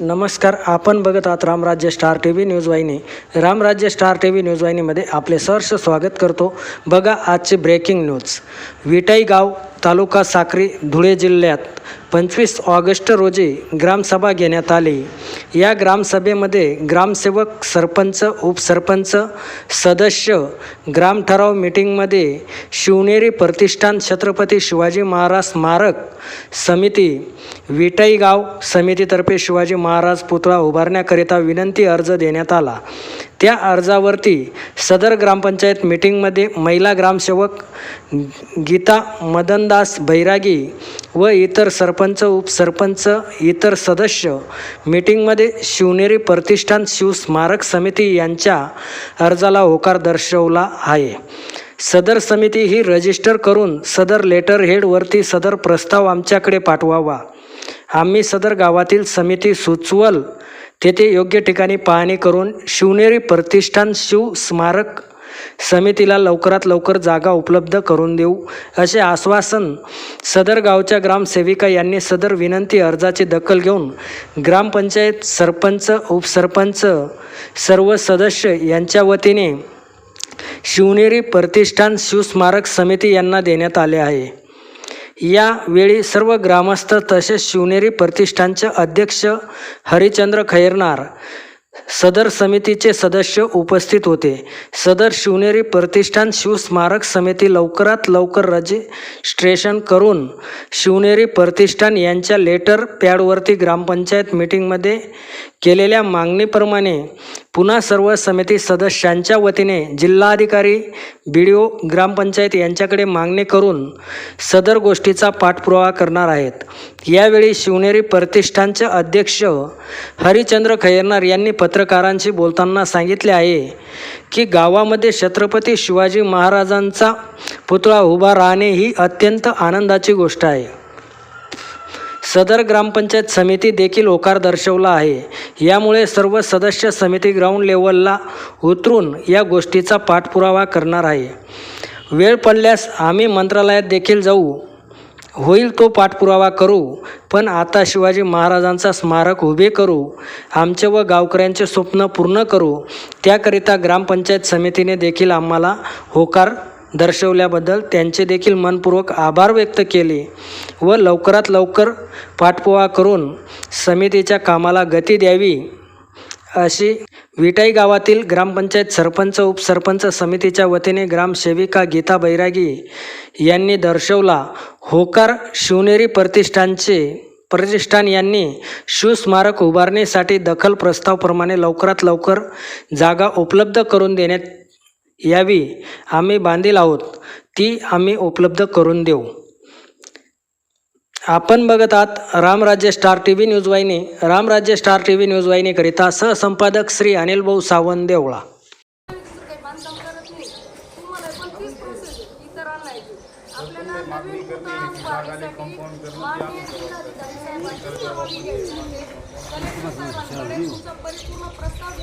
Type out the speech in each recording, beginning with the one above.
नमस्कार आपण बघत आहात Ramrajya star T V news वाहिनी. Ramrajya star T V news वाहिनीमध्ये आपले सहर्ष स्वागत करतो. बघा आजचे ब्रेकिंग न्यूज विटाई गाव तालुका साक्री धुळे जिल्ह्यात पंचवीस ऑगस्ट रोजी ग्रामसभा घेण्यात आली. या ग्रामसभेमध्ये ग्रामसेवक सरपंच उपसरपंच सदस्य ग्राम ठराव मीटिंगमध्ये शिवनेरी प्रतिष्ठान छत्रपती शिवाजी महाराज स्मारक समिती विटईगाव समितीतर्फे शिवाजी महाराज पुतळा उभारण्याकरिता विनंती अर्ज देण्यात आला. त्या अर्जावरती सदर ग्रामपंचायत मिटिंगमध्ये महिला ग्रामसेवक गीता मदनदास बैरागी व इतर सरपंच उपसरपंच इतर सदस्य. मीटिंगमध्ये शिवनेरी प्रतिष्ठान शिवस्मारक समिती यांच्या अर्जाला होकार दर्शवला आहे. सदर समिती ही रजिस्टर करून सदर लेटर हेडवरती सदर प्रस्ताव आमच्याकडे पाठवावा. आम्ही सदर गावातील समिती सुचवल. तेथे योग्य ठिकाणी पाहणी करून शिवनेरी प्रतिष्ठान शिव स्मारक समितीला लवकरात लवकर जागा उपलब्ध करून देऊ असे आश्वासन सदर गावच्या ग्रामसेविका यांनी सदर विनंती अर्जाची दखल घेऊन ग्रामपंचायत सरपंच उपसरपंच सर्व सदस्य यांच्या वतीने शिवनेरी प्रतिष्ठान शिवस्मारक समिती यांना देण्यात आले आहे. यावेळी सर्व ग्रामस्थ तसेच शिवनेरी प्रतिष्ठानचे अध्यक्ष हरिचंद्र खैरनार सदर समितीचे सदस्य उपस्थित होते. सदर शिवनेरी प्रतिष्ठान शिवस्मारक समिती लवकरात लवकर रजिस्ट्रेशन करून शिवनेरी प्रतिष्ठान यांच्या लेटर पॅडवरती ग्रामपंचायत मीटिंगमध्ये केलेल्या मागणीप्रमाणे पुन्हा सर्व समिती सदस्यांच्या वतीने जिल्हाधिकारी बी डी ओ ग्रामपंचायत यांच्याकडे मागणी करून सदर गोष्टीचा पाठपुरावा करणार आहेत. यावेळी शिवनेरी प्रतिष्ठानचे अध्यक्ष हरिचंद्र खैरनार यांनी पत्रकारांशी बोलताना सांगितले आहे की गावामध्ये छत्रपती शिवाजी महाराजांचा पुतळा उभा राहणे ही अत्यंत आनंदाची गोष्ट आहे. सदर ग्रामपंचायत समिती देखील होकार दर्शवला आहे. यामुळे सर्व सदस्य समिती ग्राउंड लेवलला उतरून या गोष्टीचा पाठपुरावा करणार आहे. वेळ पडल्यास आम्ही मंत्रालयात देखील जाऊ. होईल तो पाठपुरावा करू पण आता शिवाजी महाराजांचा स्मारक उभे करू आमचे व गावकऱ्यांचे स्वप्न पूर्ण करू त्याकरिता ग्रामपंचायत समितीने देखील आम्हाला होकार दर्शवल्याबद्दल त्यांचे देखील मनपूर्वक आभार व्यक्त केले व लवकरात लवकर पाठपुरावा करून समितीच्या कामाला गती द्यावी. अशी विटाई गावातील ग्रामपंचायत सरपंच उपसरपंच समितीच्या वतीने ग्रामसेविका गीता बैरागी यांनी दर्शवला. होकार शिवनेरी प्रतिष्ठानचे प्रतिष्ठान यांनी शिवस्मारक उभारणीसाठी दखल प्रस्तावप्रमाणे लवकरात लवकर जागा उपलब्ध करून देण्यात यावी. आम्ही बांधील आहोत. ती आम्ही उपलब्ध करून देऊ. आपण बघत आहात Ramrajya star T V news वाहिनी Ramrajya star T V news वाहिनीकरिता सहसंपादक श्री अनिल भाऊ सावंत देवळा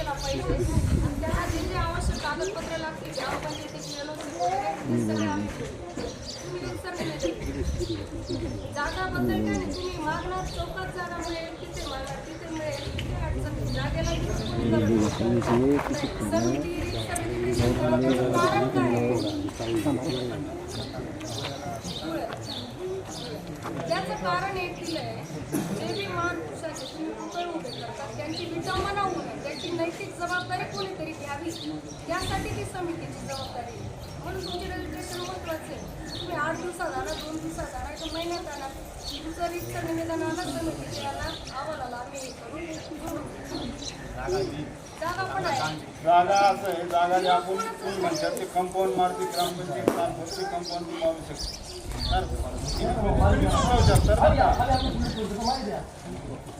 आपल्याला आवश्यक कागदपत्रे लागतील ग्रामपंचायतीची LOC वगैरे हे सगळे आम्ही देऊ. तुम्ही रितसर मिळेल. जागाबद्दल काय नाही. तुम्ही मागणार चौकात जागा मिळेल तिथे मागणार तिथे मिळेल. अडचण जागेला कोणी करत नाही. समिती कारण काय? कारण एक महापुरुषाचे तुम्ही उभे करतात त्यांची विटंबना होऊ नये त्याची नैतिक जबाबदारी कोणीतरी घ्यावी यासाठी ती समितीची जबाबदारी म्हणून तुमचे रजिस्ट्रेशन महत्त्वाचे आहे तुम्ही आठ दिवसात आला दोन दिवसात आला किंवा महिन्यात आला तुमचं रिक्त निवेदन आला समितीचे आला अहवाल आला आम्ही हे करून जागा असं आहे जागा जे आपण तुम्ही म्हणतात ते कंपाऊंड मारती ग्रामपंचायत मार्फत कंपाऊंड मारू शकतो.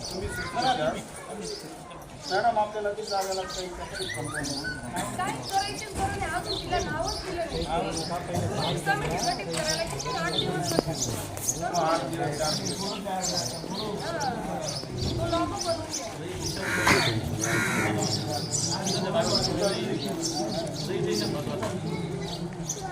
तुम्ही मारू शकता तुम्ही सूचना द्या मॅडम आपल्याला ती जागा लागते कंपाऊंड काय करायची गरज नाही अजून तिला नावच दिलं नाही समिती गठीत करायला किती आठ दिवस